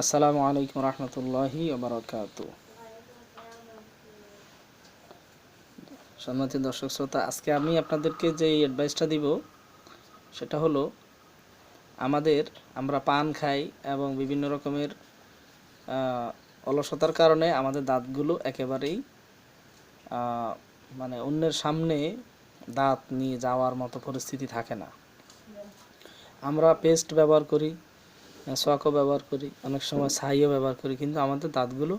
আসসালামু আলাইকুম রহমতুল্লাহি বারকাত সম্মানিত দর্শক শ্রোতা, আজকে আমি আপনাদেরকে যে অ্যাডভাইসটা দিব, সেটা হলো আমাদের, আমরা পান খাই এবং বিভিন্ন রকমের অলসতার কারণে আমাদের দাঁতগুলো একেবারেই মানে অন্যের সামনে দাঁত নিয়ে যাওয়ার মতো পরিস্থিতি থাকে না। আমরা পেস্ট ব্যবহার করি সোয়াকও ব্যবহার করি, অনেক সময় ছাইও ব্যবহার করি, কিন্তু আমাদের দাঁতগুলো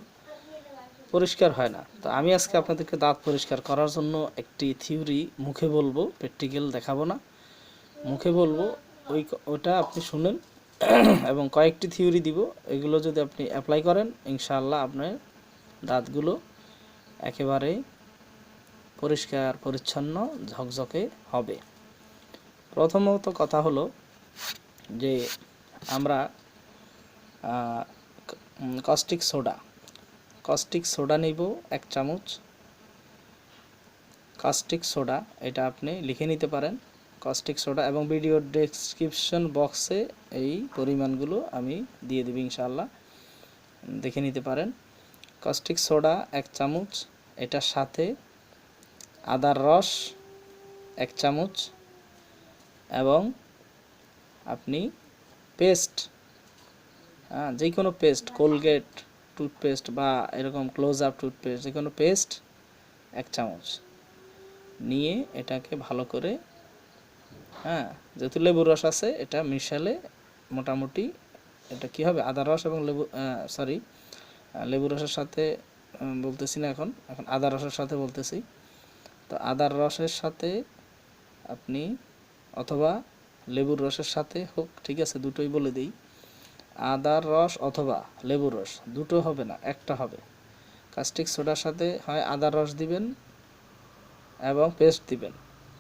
পরিষ্কার হয় না। তো আমি আজকে আপনাদেরকে দাঁত পরিষ্কার করার জন্য একটি থিওরি মুখে বলব প্র্যাকটিক্যাল দেখাবো না। মুখে বলব, ওই ওটা আপনি শুনেন, এবং কয়েকটি থিওরি দিব, এগুলো যদি আপনি অ্যাপ্লাই করেন, ইনশাআল্লাহ আপনার দাঁতগুলো একেবারে পরিষ্কার, পরিচ্ছন্ন, ঝকঝকে হবে। প্রথমত কথা হলো যে আমরা কস্টিক সোডা কস্টিক সোডা নিব এক চামচ। কাস্টিক সোডা এটা আপনি লিখে নিতে পারেন। কস্টিক সোডা এবং ভিডিও ডেসক্রিপশন বক্সে এই পরিমাণগুলো আমি দিয়ে দেব ইনশাল্লাহ দেখে নিতে পারেন। কস্টিক সোডা এক চামচ, এটার সাথে আদার রস এক চামচ এবং আপনি পেস্ট হ্যাঁ যে কোনো পেস্ট, কোলগেট, টুথপেস্ট বা এরকম ক্লোজ আপ টুথপেস্ট যে কোনো পেস্ট, এক চামচ। নিয়ে এটাকে ভালো করে হ্যাঁ যেহেতু লেবুর রস আছে, এটা মিশালে মোটামুটি এটা কি হবে? আদা রস এবং লেবু সরি লেবু রসের সাথে বলতেছি না এখন এখন আদা রসের সাথে বলতেছি। তো আদার রসের সাথে আপনি অথবা লেবুর রসের সাথে হোক, ঠিক আছে, দুটোই বলে দিই। আদার রস অথবা লেবুর রস, দুটো হবে না, একটা হবে। কাস্টিক সোডার সাথে হয় আদার রস দিবেন এবং পেস্ট দিবেন,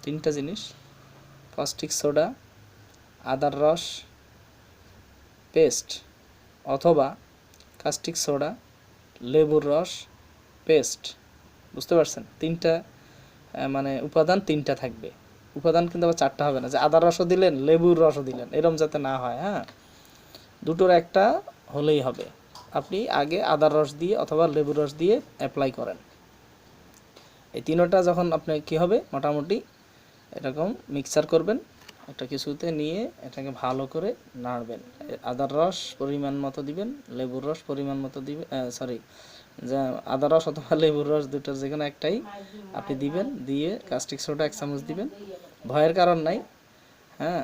তিনটা জিনিস। কাস্টিক সোডা, আদার রস, পেস্ট অথবা কাস্টিক সোডা, লেবুর রস, পেস্ট। বুঝতে পারছেন? তিনটা মানে উপাদান তিনটা থাকবে। উপাদান কিন্তু আবার চারটা হবে না। যে আদার রসও দিলেন, লেবুর রসও দিলেন, এরম যাতে না হয় হ্যাঁ? দুটোর একটা হলেই হবে। আপনি আগে আদার রস দিয়ে অথবা লেবুর রস দিয়ে অ্যাপ্লাই করেন। এই তিনোটা যখন আপনি কি হবে? মোটামুটি এরকম মিক্সার করবেন, একটা কিছুতে নিয়ে এটাকে ভালো করে নাড়বেন। আদার রস পরিমাণ মতো দিবেন, লেবুর রস পরিমাণ মতো দিবেন সরি যা আদা রস অথবা লেবুর রস দুটোর যে কোনো একটাই আপনি দিবেন, দিয়ে কাস্টিক সোডা এক চামচ দিবেন। ভয়ের কারণ নাই হ্যাঁ?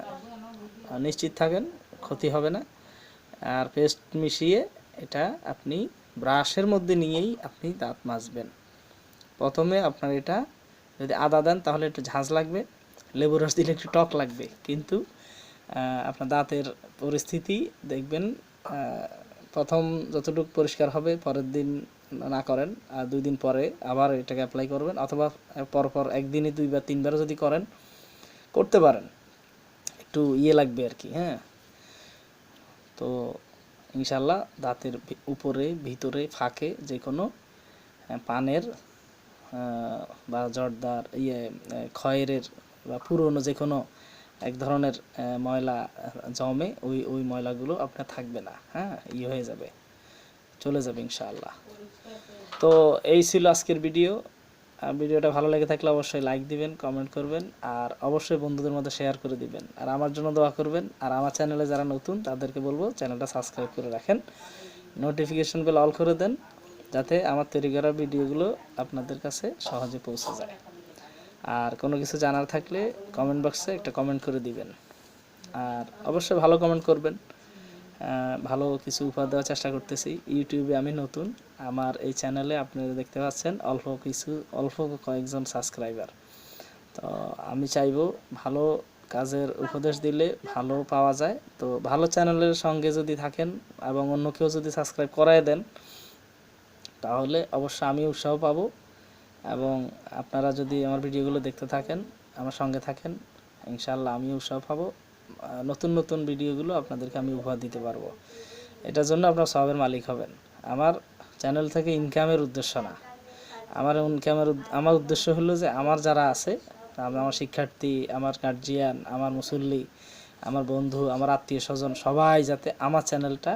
নিশ্চিত থাকেন, ক্ষতি হবে না। আর পেস্ট মিশিয়ে এটা আপনি ব্রাশের মধ্যে নিয়েই আপনি দাঁত মাজবেন। প্রথমে আপনার এটা যদি আদা দেন, তাহলে একটু ঝাঁঝ লাগবে লেবু রস দিলে একটু টক লাগবে। কিন্তু আপনার দাঁতের পরিস্থিতি দেখবেন প্রথম যতটুকু পরিষ্কার হবে, পরের দিন না করেন, আর দুই দিন পরে আবার এটাকে অ্যাপ্লাই করবেন, অথবা পরপর একদিনে দুইবার তিনবার যদি করেন, করতে পারেন। একটু ইয়ে লাগবে আর কি হ্যাঁ। তো ইনশাল্লাহ দাঁতের উপরে, ভিতরে, ফাঁকে যে কোনো পানের বা জর্দার ইয়ে খয়েরের বা পুরনো যে কোনো এক ধরনের ময়লা জমে ওই ওই ময়লাগুলো আপনার থাকবে না হ্যাঁ ইয়ে হয়ে যাবে। চলে যাবে ইনশাআল্লাহ। তো এই ছিল আজকের ভিডিও। ভিডিওটা ভালো লেগে থাকলে অবশ্যই লাইক দিবেন কমেন্ট করবেন, আর অবশ্যই বন্ধুদের মধ্যে শেয়ার করে দিবেন। আর আমার জন্য দোয়া করবেন, আর আমার চ্যানেলে যারা নতুন, তাদেরকে বলব চ্যানেলটা সাবস্ক্রাইব করে রাখেন। নোটিফিকেশন বেল অল করে দেন, যাতে আমার তৈরি করা ভিডিওগুলো আপনাদের কাছে সহজে পৌঁছে যায়। আর কোনো কিছু জানার থাকলে কমেন্ট বক্সে একটা কমেন্ট করে দিবেন। আর অবশ্যই ভালো কমেন্ট করবেন। ভালো কিছু উপহার দেওয়ার চেষ্টা করতেছি। ইউটিউবে আমি নতুন। আমার এই চ্যানেলে আপনারা দেখতে পাচ্ছেন অল্প কিছু, অল্প কয়েকজন সাবস্ক্রাইবার তো আমি চাইব ভালো কাজের উপদেশ দিলে ভালো পাওয়া যায়। তো ভালো চ্যানেলের সঙ্গে যদি থাকেন এবং অন্য কেউ যদি সাবস্ক্রাইব করায় দেন, তাহলে অবশ্যই আমি উৎসাহ পাবো। এবং আপনারা যদি আমার ভিডিওগুলো দেখতে থাকেন, আমার সঙ্গে থাকেন ইনশাল্লাহ আমি উৎসাহ পাবো। নতুন নতুন ভিডিওগুলো আপনাদেরকে আমি উপহার দিতে পারব। এটার জন্য আপনার সবের মালিক হবেন। আমার চ্যানেল থেকে ইনকামের উদ্দেশ্য না। আমার ইনকামের আমার উদ্দেশ্য হলো যে আমার যারা আছে আমার শিক্ষার্থী, আমার গার্জিয়ান আমার মুসল্লি, আমার বন্ধু, আমার আত্মীয় স্বজন, সবাই যাতে আমার চ্যানেলটা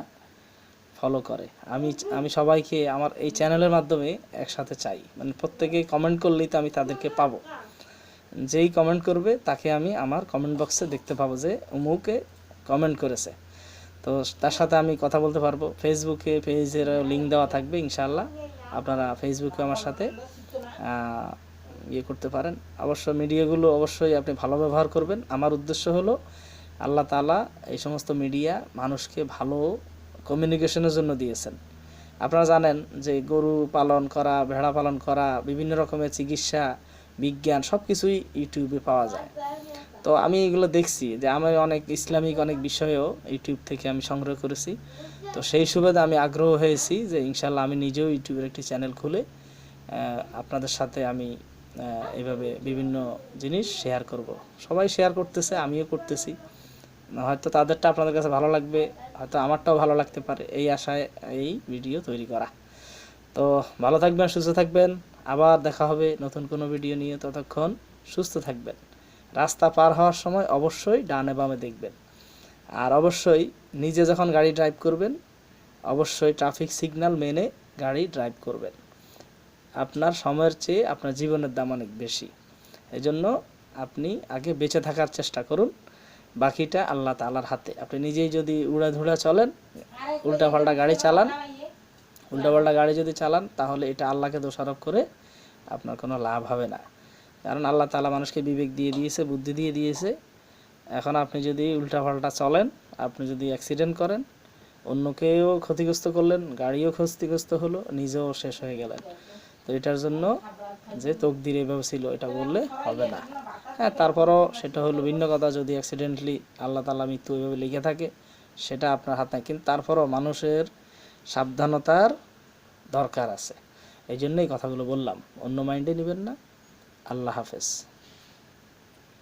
ফলো করে। আমি আমি সবাইকে আমার এই চ্যানেলের মাধ্যমে একসাথে চাই। মানে প্রত্যেকে কমেন্ট করলেই তো আমি তাদেরকে পাবো। যেই কমেন্ট করবে, তাকে আমি আমার কমেন্ট বক্সে দেখতে পাবো যে অমুকে কমেন্ট করেছে। তো তার সাথে আমি কথা বলতে পারব। ফেসবুকে পেজের লিঙ্ক দেওয়া থাকবে ইনশাল্লাহ আপনারা ফেসবুকে আমার সাথে ইয়ে করতে পারেন। অবশ্য মিডিয়াগুলো অবশ্যই আপনি ভালো ব্যবহার করবেন। আমার উদ্দেশ্য হলো, আল্লাহ তালা এই সমস্ত মিডিয়া মানুষকে ভালো কমিউনিকেশনের জন্য দিয়েছেন। আপনারা জানেন যে গরু পালন করা, ভেড়া পালন করা, বিভিন্ন রকমের চিকিৎসা বিজ্ঞান সব কিছুই ইউটিউবে পাওয়া যায়। তো আমি এগুলো দেখছি যে আমি অনেক ইসলামিক অনেক বিষয়েও ইউটিউব থেকে আমি সংগ্রহ করেছি। তো সেই সুবাদে আমি আগ্রহ হয়েছি যে ইনশাল্লাহ আমি নিজেও ইউটিউবের একটি চ্যানেল খুলে আপনাদের সাথে আমি আহ, এইভাবে বিভিন্ন জিনিস শেয়ার করব। সবাই শেয়ার করতেছে আমিও করতেছি। হয়তো তাদেরটা আপনাদের কাছে ভালো লাগবে হয়তো আমারটাও ভালো লাগতে পারে। এই আশায় এই ভিডিও তৈরি করা। তো ভালো থাকবেন সুস্থ থাকবেন। আবার দেখা হবে নতুন কোনো ভিডিও নিয়ে। ততক্ষণ সুস্থ থাকবেন। রাস্তা পার হওয়ার সময় অবশ্যই ডানে বামে দেখবেন। আর অবশ্যই নিজে যখন গাড়ি ড্রাইভ করবেন, অবশ্যই ট্রাফিক সিগন্যাল মেনে গাড়ি ড্রাইভ করবেন। আপনার সময়ের চেয়ে আপনার জীবনের দাম অনেক বেশি। এজন্য আপনি আগে বেঁচে থাকার চেষ্টা করুন। বাকিটা আল্লাহ তালার হাতে। আপনি নিজেই যদি উড়া ধুড়া চলেন উল্টা পাল্টা গাড়ি চালান উল্টা পাল্টা গাড়ি যদি চালান, তাহলে এটা আল্লাহকে দোষারোপ করে আপনার কোনো লাভ হবে না। কারণ আল্লাহ তালা মানুষকে বিবেক দিয়ে দিয়েছে, বুদ্ধি দিয়ে দিয়েছে। এখন আপনি যদি উল্টা পাল্টা চলেন, আপনি যদি অ্যাক্সিডেন্ট করেন, অন্যকেও ক্ষতিগ্রস্ত করলেন, গাড়িও ক্ষতিগ্রস্ত হলো, নিজেও শেষ হয়ে গেলেন। তো এটার জন্য যে তকদির এভাবে ছিল, এটা বললে হবে না। হ্যাঁ তারপরও সেটা হলো ভিন্ন কথা, যদি অ্যাক্সিডেন্টলি আল্লাহ তালা মৃত্যু এভাবে লিখে থাকে, সেটা আপনার হাতে। কিন্তু তারপরও মানুষের সাবধানতার দরকার আছে। এই জন্যই কথাগুলো বললাম। অন্য মাইন্ডে নেবেন না। আল্লাহ হাফেজ।